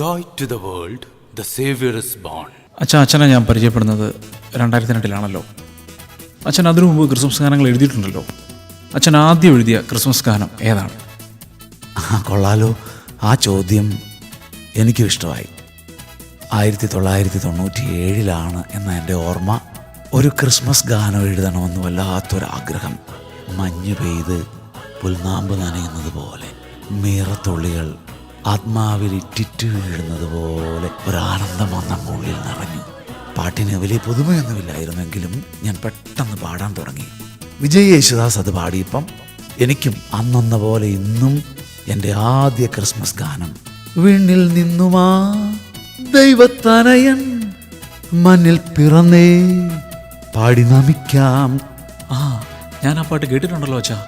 Joy to the world, the Savior is born. അച്ഛൻ അച്ഛനെ ഞാൻ പരിചയപ്പെടുന്നത് രണ്ടായിരത്തി രണ്ടിലാണല്ലോ അച്ഛൻ അതിനു മുമ്പ് ക്രിസ്മസ് ഗാനങ്ങൾ എഴുതിയിട്ടുണ്ടല്ലോ. അച്ഛൻ ആദ്യം എഴുതിയ ക്രിസ്മസ് ഗാനം ഏതാണ്? ആ കൊള്ളാലോ. ആ ചോദ്യം എനിക്കും ഇഷ്ടമായി. ആയിരത്തി തൊള്ളായിരത്തി തൊണ്ണൂറ്റി ഏഴിലാണ് എന്ന എന്റെ ഓർമ്മ. ഒരു ക്രിസ്മസ് ഗാനം എഴുതണമെന്ന് വല്ലാത്തൊരാഗ്രഹം. മഞ്ഞ് പെയ്ത് പുൽനാമ്പ് നനയുന്നത് പോലെ. മീറത്തുള്ളികൾ ആത്മാവിൽ ഇറ്റിറ്റ് വീഴുന്നത് പോലെ ഒരാനന്ദം വന്ന ഉള്ളിൽ നിറഞ്ഞു. പാട്ടിന് വലിയ പുതുമയൊന്നുമില്ലായിരുന്നെങ്കിലും ഞാൻ പെട്ടെന്ന് പാടാൻ തുടങ്ങി. വിജയ് യേശുദാസ് അത് പാടിയപ്പം എനിക്കും അന്നെന്ന പോലെ ഇന്നും എന്റെ ആദ്യ ക്രിസ്മസ് ഗാനം. വീണിൽ നിന്നുമാ ദൈവത്തനയൻ മണ്ണിൽ പിറന്നേ പാടി നമിക്കാം. ആ ഞാൻ ആ പാട്ട് കേട്ടിട്ടുണ്ടല്ലോ അച്ഛാ.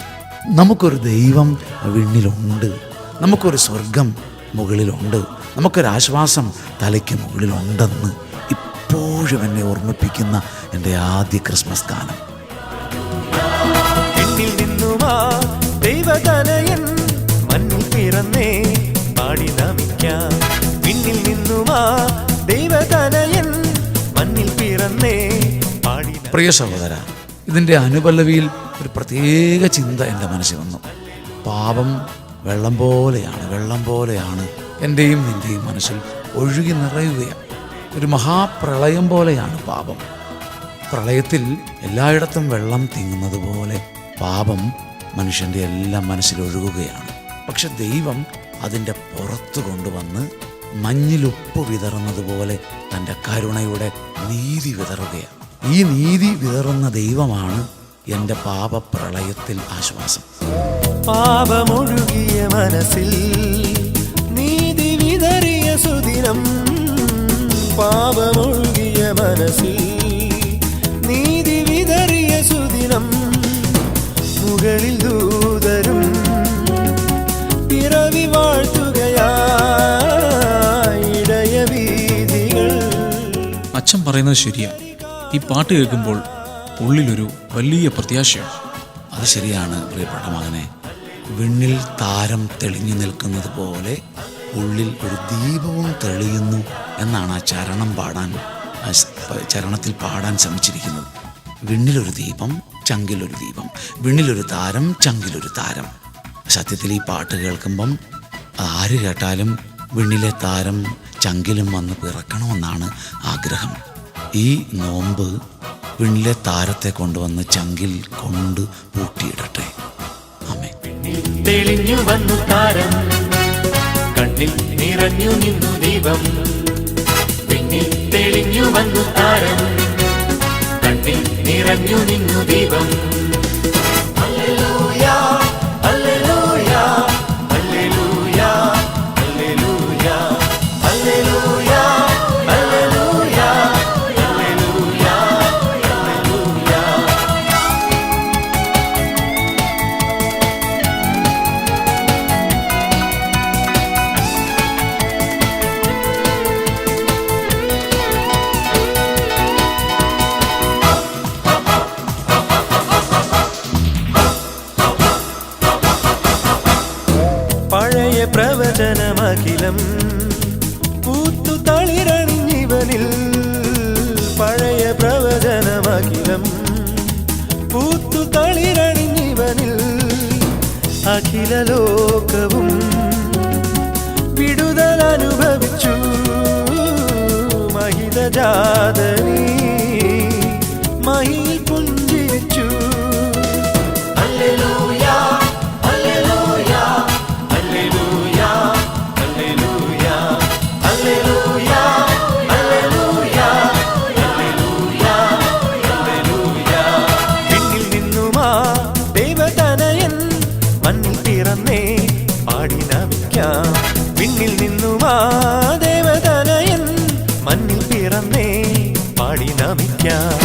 നമുക്കൊരു ദൈവം വിണ്ണിലുണ്ട്. നമുക്കൊരു സ്വർഗം മുകളിലുണ്ട്. നമുക്കൊരാശ്വാസം തലയ്ക്ക് മുകളിലുണ്ടെന്ന് ഇപ്പോഴും എന്നെ ഓർമ്മിപ്പിക്കുന്ന എന്റെ ആദ്യ ക്രിസ്മസ് ഗാനം. നിന്നുമാ ദൈവതനയൻ മണ്ണിൽ പിറന്നേ പാടി നമിക്കാം വിണ്ണിൽ നിന്നുമാ ദൈവതനയൻ മണ്ണിൽ പിറന്നേ പാടി പ്രിയ സഹോദര ഇതിന്റെ അനുപല്ലവിയിൽ ഒരു പ്രത്യേക ചിന്ത എന്റെ മനസ്സിൽ വന്നു. പാപം വെള്ളം പോലെയാണ് വെള്ളം പോലെയാണ്. എന്റെയും നിന്റെയും മനസ്സിൽ ഒഴുകി നിറയുകയാണ്. ഒരു മഹാപ്രളയം പോലെയാണ് പാപം. പ്രളയത്തിൽ എല്ലായിടത്തും വെള്ളം തിങ്ങുന്നത് പോലെ പാപം മനുഷ്യന്റെ എല്ലാം മനസ്സിലൊഴുകുകയാണ് പക്ഷെ ദൈവം അതിന്റെ പുറത്തു കൊണ്ടുവന്ന് മഞ്ഞിലുപ്പ് വിതറുന്നത് പോലെ തന്റെ കരുണയുടെ നീതി വിതറുകയാണ്. ഈ നീതി വിതറുന്ന ദൈവമാണ് എന്റെ പാപപ്രളയത്തിൽ ആശ്വാസം. പാപമൊഴുകിയ മനസ്സിൽ നീതി വിതറിയ സുദിനം പാപമൊഴുകിയ മനസ്സിൽ നീതി വിതറിയ സുദിനം മുകളിൽ ദൂതരും പിറവി വാഴ്ത്തുകയാടയവീതികൾ അച്ഛൻ പറയുന്നത് ശരിയാ. ഈ പാട്ട് കേൾക്കുമ്പോൾ ഉള്ളിലൊരു വലിയ പ്രത്യാശയാണ്. അത് ശരിയാണ് പ്രിയപ്പെട്ട മകനെ. വിണ്ണിൽ താരം തെളിഞ്ഞു നിൽക്കുന്നത് പോലെ ഉള്ളിൽ ഒരു ദീപവും തെളിയുന്നു എന്നാണ് ആ ചരണം പാടാൻ ചരണത്തിൽ പാടാൻ ശ്രമിച്ചിരിക്കുന്നത്. വിണ്ണിലൊരു ദീപം ചങ്കിലൊരു ദീപം. വിണ്ണിലൊരു താരം ചങ്കിലൊരു താരം. സത്യത്തിൽ ഈ പാട്ട് കേൾക്കുമ്പം ആര് കേട്ടാലും വിണ്ണിലെ താരം ചങ്കിലും വന്ന് പിറക്കണമെന്നാണ് ആഗ്രഹം. ഈ നോമ്പ് വിണ്ണിലെ താരത്തെ കൊണ്ടുവന്ന് ചങ്കിൽ കൊണ്ട് പൂട്ടിയിടട്ടെ തെളിഞ്ഞു വന്നു താരം. കണ്ണിൽ നിറഞ്ഞു നിന്നു ദീപം. പിന്നിൽ തെളിഞ്ഞു വന്നു താരം. പ്രവചനമഖിലം. പൂത്തു തളിരണിഞ്ഞിവനിൽ പഴയ പ്രവചനമഖിലം. പൂത്തു തളിരണിഞ്ഞിവനിൽ അഖില ലോകവും വിടുതൽ അനുഭവിച്ചു മഹിതജാതനീ വിണ്ണിൽ നിന്നുമാ ദേവതനയൻ മണ്ണിൽ പിറന്നേ പാടി നമിക്കാം.